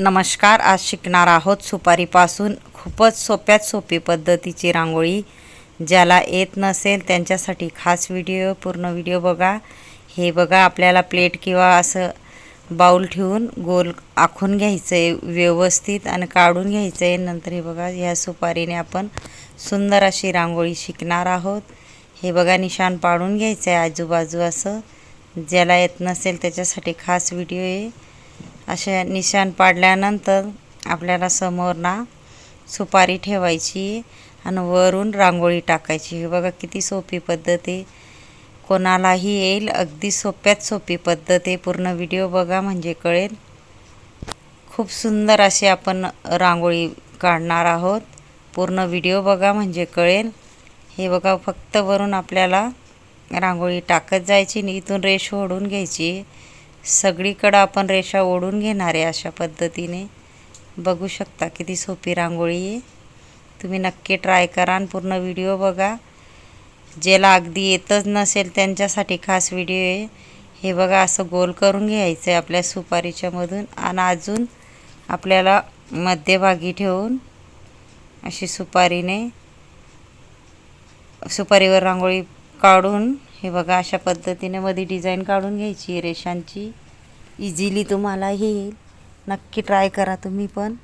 नमस्कार आज शिकणार आहोत सुपारीपासून खूपच सोप्यात सोपी पद्धतीची रांगोळी. ज्याला येत नसेल त्यांच्यासाठी खास व्हिडिओ पूर्ण व्हिडिओ बघा. हे बघा आपल्याला प्लेट किंवा असं बाऊल ठेवून गोल आखून घ्यायचं आहे व्यवस्थित आणि काढून घ्यायचं आहे नंतर हे बघा ह्या सुपारीने आपण सुंदर अशी रांगोळी शिकणार आहोत. हे बघा निशाण पाडून घ्यायचं आहे आजूबाजू असं. ज्याला येत नसेल त्याच्यासाठी खास व्हिडिओ आहे. अशा निशाण पाडल्यानंतर आपल्याला समोर ना सुपारी ठेवायची आणि वरून रांगोळी टाकायची. ही बघा किती सोपी पद्धत आहे. कोणालाही येईल अगदी सोप्यात सोपी पद्धत आहे. पूर्ण व्हिडिओ बघा म्हणजे कळेल. खूप सुंदर अशी आपण रांगोळी काढणार आहोत. पूर्ण व्हिडिओ बघा म्हणजे कळेल. हे बघा फक्त वरून आपल्याला रांगोळी टाकत जायची आणि इथून रेष ओढून घ्यायची. सगळीकडं आपण रेषा ओढून घेणार आहे अशा पद्धतीने. बघू शकता किती सोपी रांगोळी आहे. तुम्ही नक्की ट्राय करा आणि पूर्ण व्हिडिओ बघा. ज्याला अगदी येतच नसेल त्यांच्यासाठी खास व्हिडिओ आहे. हे बघा असं गोल करून घ्यायचं आहे आपल्या सुपारीच्यामधून आणि अजून आपल्याला मध्यभागी ठेवून अशी सुपारीने सुपारीवर रांगोळी काढून हे बघा अशा पद्धतीने मध्ये डिझाईन काढून घ्यायची रेषांची. इझिली तुम्हाला येईल. नक्की ट्राय करा तुम्ही पण.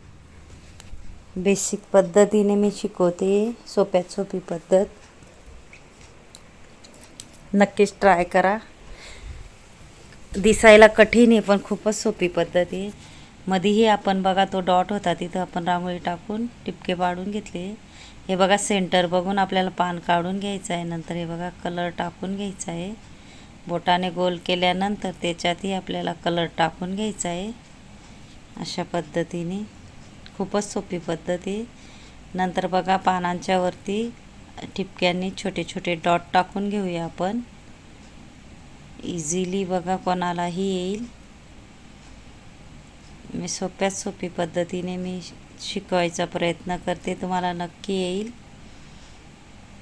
बेसिक पद्धतीने मी शिकवते सोप्यात सोपी पद्धत. नक्कीच ट्राय करा. दिसायला कठीण आहे पण खूपच सोपी पद्धत आहे. मध्येही आपण बघा तो डॉट होता तिथं आपण रांगोळी टाकून टिपके पाडून घेतले. हे बघा सेंटर बघून आपल्याला पान काढून घ्यायचं आहे. नंतर हे बघा कलर टाकून घ्यायचा आहे. बोटाने गोल केल्यानंतर त्याच्यातही आपल्याला कलर टाकून घ्यायचा आहे. अशा पद्धतीने. खूपच सोपी पद्धत आहे. नंतर बघा पानांच्या वरती ठिपक्यांनी छोटे छोटे डॉट टाकून घेऊया आपण. इझिली बघा कोणालाही येईल. मी सोप्यात सोपी पद्धतीने मी शिकवायचा प्रयत्न करते. तुम्हाला नक्की येईल.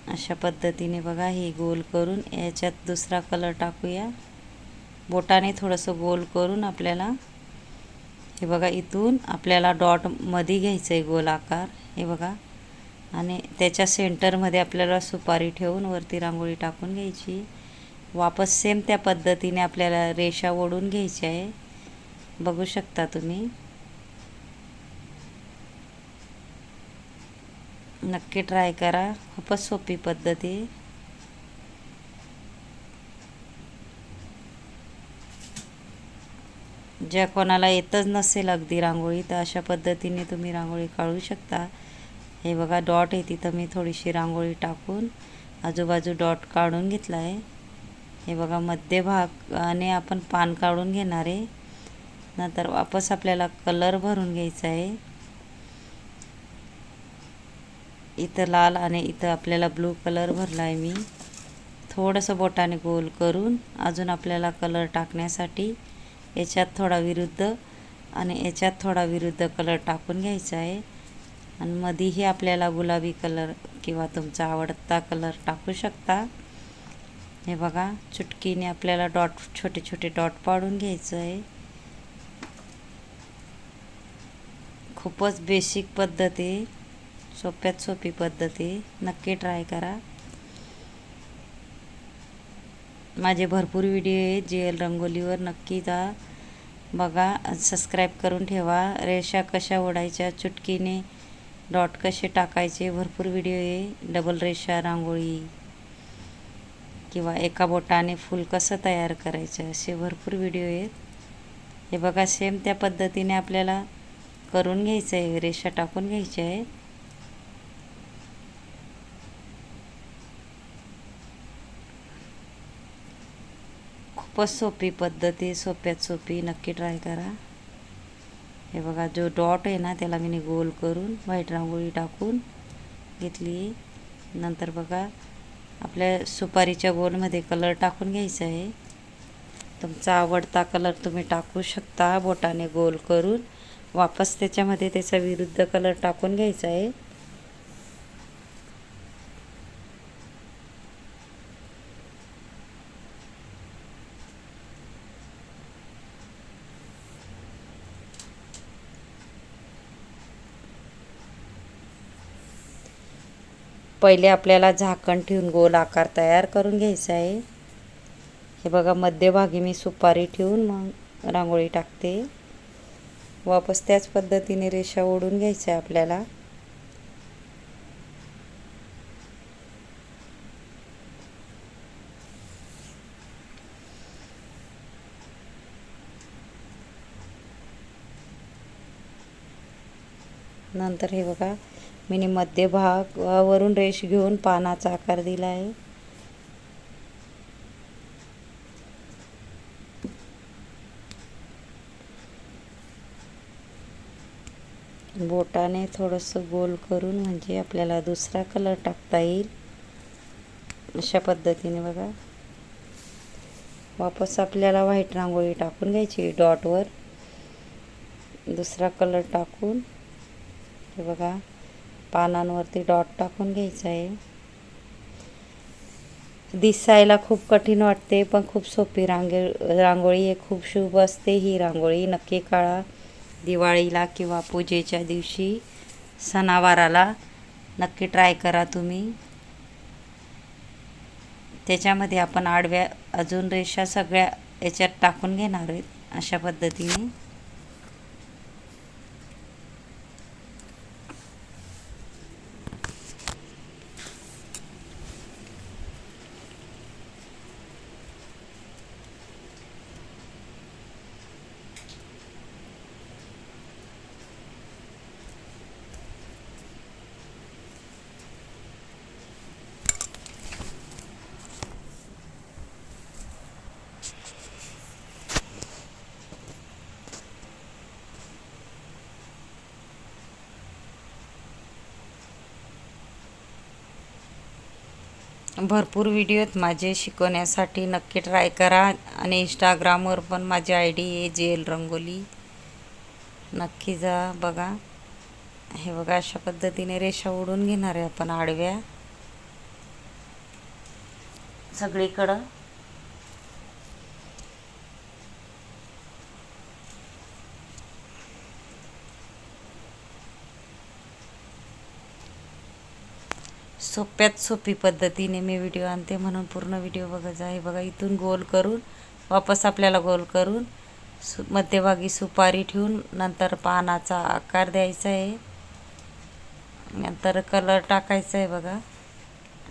अशा पद्धतीने बघा हे गोल करून याच्यात दुसरा कलर टाकूया. बोटाने थोडंसं गोल करून आपल्याला हे बघा इथून आपल्याला डॉटमध्ये घ्यायचं आहे गोल आकार. हे बघा. आणि त्याच्या सेंटरमध्ये आपल्याला सुपारी ठेवून वरती रांगोळी टाकून घ्यायची. वापस सेम त्या पद्धतीने आपल्याला रेषा ओढून घ्यायची आहे. बघू शकता तुम्ही. नक्की ट्राय करा. खूपच सोपी पद्धत आहे. ज्या कोणाला येतच नसेल अगदी रांगोळी तर अशा पद्धतीने तुम्ही रांगोळी काढू शकता. हे बघा डॉट आहे तिथं मी थोडीशी रांगोळी टाकून आजूबाजू डॉट काढून घेतला आहे हे बघा मध्यभाग आणि आपण पान काढून घेणार आहे. नंतर वापस आपल्याला कलर भरून घ्यायचा आहे. इथं लाल आणि इथं आपल्याला ब्लू कलर भरला आहे मी. थोडंसं बोटाने गोल करून अजून आपल्याला कलर टाकण्यासाठी याच्यात थोडा विरुद्ध आणि याच्यात थोडा विरुद्ध कलर टाकून घ्यायचा आहे. आणि मध्येही आपल्याला गुलाबी कलर किंवा तुमचा आवडता कलर टाकू शकता. हे बघा चुटकीने आपल्याला डॉट छोटे छोटे डॉट पाडून घ्यायचं आहे. खूपच बेसिक पद्धत आहे. सोप्यात सोपी पद्धत. आहे नक्की ट्राय करा. माझे भरपूर व्हिडिओ आहेत. जी एल रंगोलीवर नक्की जा. बघा सबस्क्राईब करून ठेवा. रेषा कशा ओढायच्या चुटकीने डॉट कसे टाकायचे भरपूर व्हिडिओ आहे. डबल रेषा रांगोळी. किंवा एका बोटाने फूल कसं तयार करायचं असे भरपूर व्हिडिओ आहेत. हे बघा सेम त्या पद्धतीने आपल्याला करून घ्यायचं आहे रेषा टाकून घ्यायची आहे खूपच सोपी पद्धत आहे सोप्यात सोपी. नक्की ट्राय करा. हे बघा जो डॉट आहे ना त्याला मी गोल करून व्हाईट रांगोळी टाकून घेतली. नंतर बघा आपल्या सुपारीच्या गोलमध्ये कलर टाकून घ्यायचा आहे. तुमचा आवडता कलर तुम्ही टाकू शकता. बोटाने गोल करून वापस त्याच्यामध्ये त्याचा विरुद्ध कलर टाकून घ्यायचा आहे. पहिले आपल्याला झाकण ठेवून गोल आकार तयार करून घ्यायचा आहे. हे बघा मध्यभागी मी सुपारी ठेवून मग रांगोळी टाकते. वापस त्याच पद्धतीने रेषा ओढून घ्यायच्या आपल्याला. नंतर हे बघा मीने मध्यभागावरून रेष घेऊन पानाचा आकार दिला आहे. बोटाने थोडंसं गोल करून म्हणजे आपल्याला दुसरा कलर टाकता येईल. अशा पद्धतीने बघा. वापस आपल्याला व्हाईट रांगोळी टाकून घ्यायची डॉटवर दुसरा कलर टाकून. हे बघा. पानांवरती डॉट टाकून घ्यायचं आहे. दिसायला खूप कठीण वाटते पण खूप सोपी रांगे रांगोळी आहे. खूप शुभ असते ही रांगोळी. नक्की काळा दिवाळीला किंवा पूजेच्या दिवशी सणावाराला नक्की ट्राय करा तुम्ही. त्याच्यामध्ये आपण आडव्या अजून रेषा सगळ्या याच्यात टाकून घेणार आहेत अशा पद्धतीने. भरपूर व्हिडिओत माझे शिकवण्यासाठी नक्की ट्राय करा. आणि इंस्टाग्रामवर पण माझी आय डी आहे जे एल रंगोली. नक्की जा बघा. हे बघा अशा पद्धतीने रेषा ओढून घेणार आहे आपण आडव्या. सगळीकडं. सोप्यात सोपी पद्धतीने मी व्हिडिओ आणते म्हणून पूर्ण व्हिडिओ बघत आहे बघा इथून गोल करून वापस आपल्याला गोल करून सु मध्यभागी सुपारी ठेवून नंतर पानाचा आकार द्यायचा आहे. नंतर कलर टाकायचा आहे बघा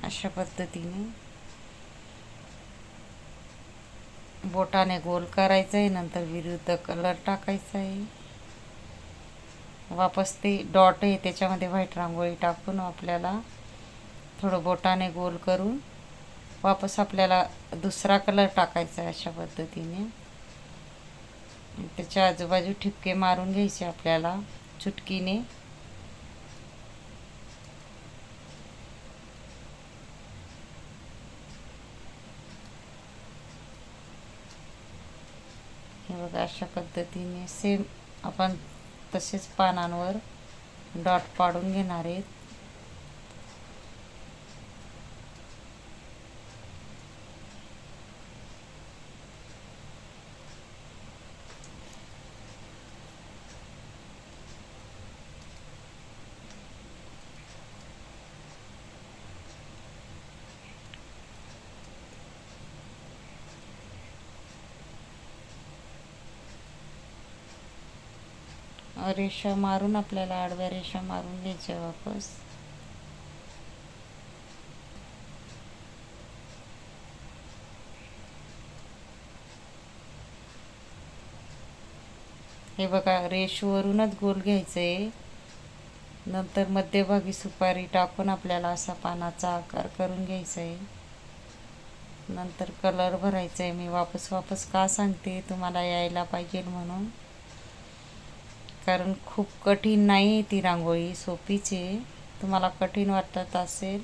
अशा पद्धतीने. बोटाने गोल करायचं आहे नंतर विरुद्ध कलर टाकायचा आहे. वापस ते डॉट आहे त्याच्यामध्ये व्हाईट रांगोळी टाकून आपल्याला थोडं बोटाने गोल करून वापस आपल्याला दुसरा कलर टाकायचा आहे अशा पद्धतीने. त्याच्या आजूबाजू ठिपके मारून घ्यायचे आपल्याला चुटकीने. हे बघा अशा पद्धतीने सेम आपण तसेच पानांवर डॉट पाडून घेणार आहेत. रेषा मारून आपल्याला आडव्या रेषा मारून घ्यायच्या वापस. हे बघा रेषवरूनच गोल घ्यायचं आहे नंतर मध्यभागी सुपारी टाकून आपल्याला असा पानाचा आकार करून घ्यायचा आहे नंतर कलर भरायचा आहे मी वापस वापस का सांगते? तुम्हाला यायला पाहिजे म्हणून. कारण खूप कठीण नाही ती रांगोळी सोपीच. आहे तुम्हाला कठीण वाटत असेल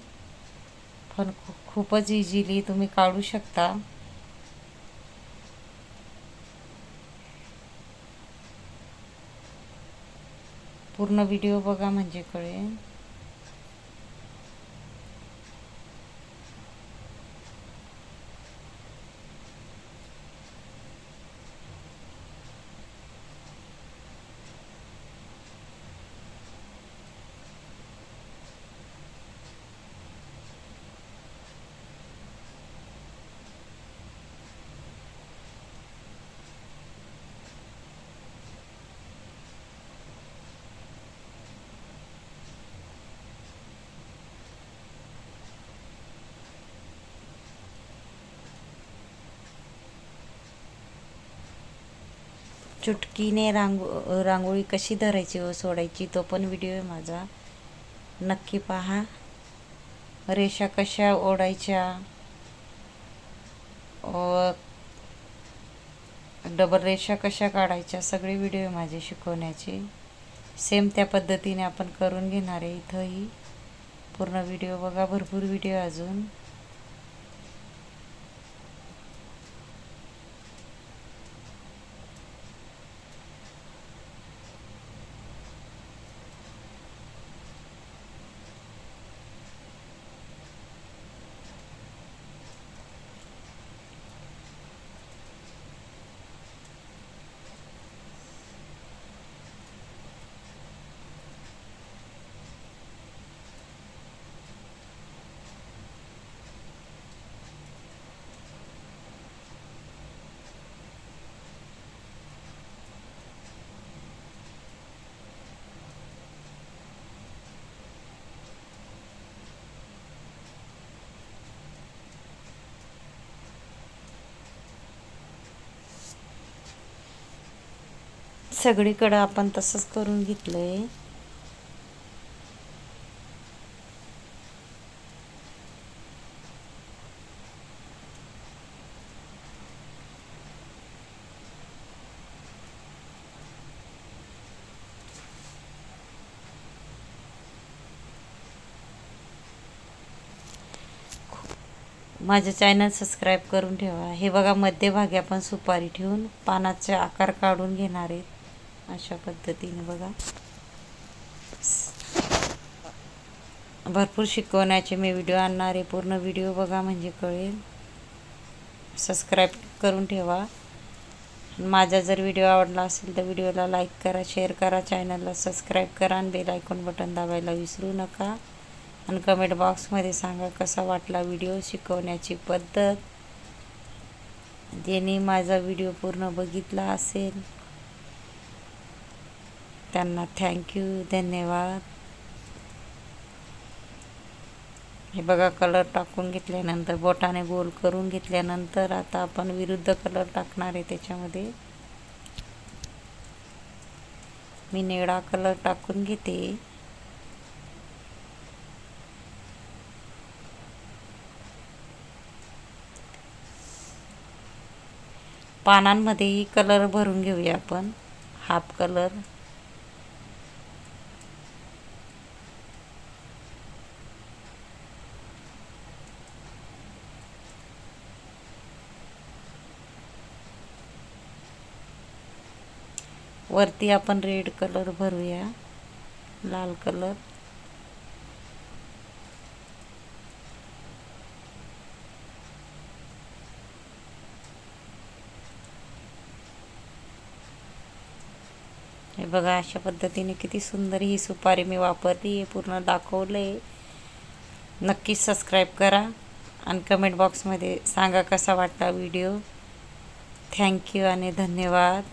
पण खूपच इझिली तुम्ही काढू शकता. पूर्ण व्हिडिओ बघा म्हणजे कळेल. चुटकीने रांगो रांगोळी कशी धरायची व सोडायची तो पण व्हिडिओ आहे माझा. नक्की पहा. रेषा कशा ओढायच्या? डबल रेषा कशा काढायच्या? सगळे व्हिडिओ आहे माझे शिकवण्याचे. सेम त्या पद्धतीने आपण करून घेणार आहे इथंही. पूर्ण व्हिडिओ बघा भरपूर व्हिडिओ अजून. सगळीकडं आपण तसंच करून घेतलं आहे माझं चॅनल सबस्क्राईब करून ठेवा. हे बघा मध्यभागी आपण सुपारी ठेवून पानाचे आकार काढून घेणार आहेत. अशा पद्धतीने बघा. भरपूर शिकवण्याचे मी व्हिडिओ आणणार आहे पूर्ण व्हिडिओ बघा म्हणजे कळेल. सबस्क्राईब करून ठेवा. माझा जर व्हिडिओ आवडला असेल तर व्हिडिओला लाईक करा शेअर करा चॅनलला सबस्क्राईब करा आणि बेल आयकॉन बटन दाबायला विसरू नका. आणि कमेंट बॉक्समध्ये सांगा कसा वाटला व्हिडिओ शिकवण्याची पद्धत. ज्यांनी माझा व्हिडिओ पूर्ण बघितला असेल. त्यांना थँक्यू धन्यवाद. हे बघा कलर टाकून घेतल्यानंतर बोटाने गोल करून घेतल्यानंतर आता आपण विरुद्ध कलर टाकणार आहे त्याच्यामध्ये. मी निळा कलर टाकून घेते. पानांमध्येही कलर भरून घेऊया आपण. हाफ कलर वरती आपण रेड कलर भरूया. लाल कलर. हे बघा अशा पद्धतीने किती सुंदर ही सुपारी मी वापरली हे पूर्ण दाखवलं. आहे नक्कीच सबस्क्राईब करा आणि कमेंट बॉक्समध्ये सांगा कसा वाटला व्हिडिओ थँक्यू आणि धन्यवाद.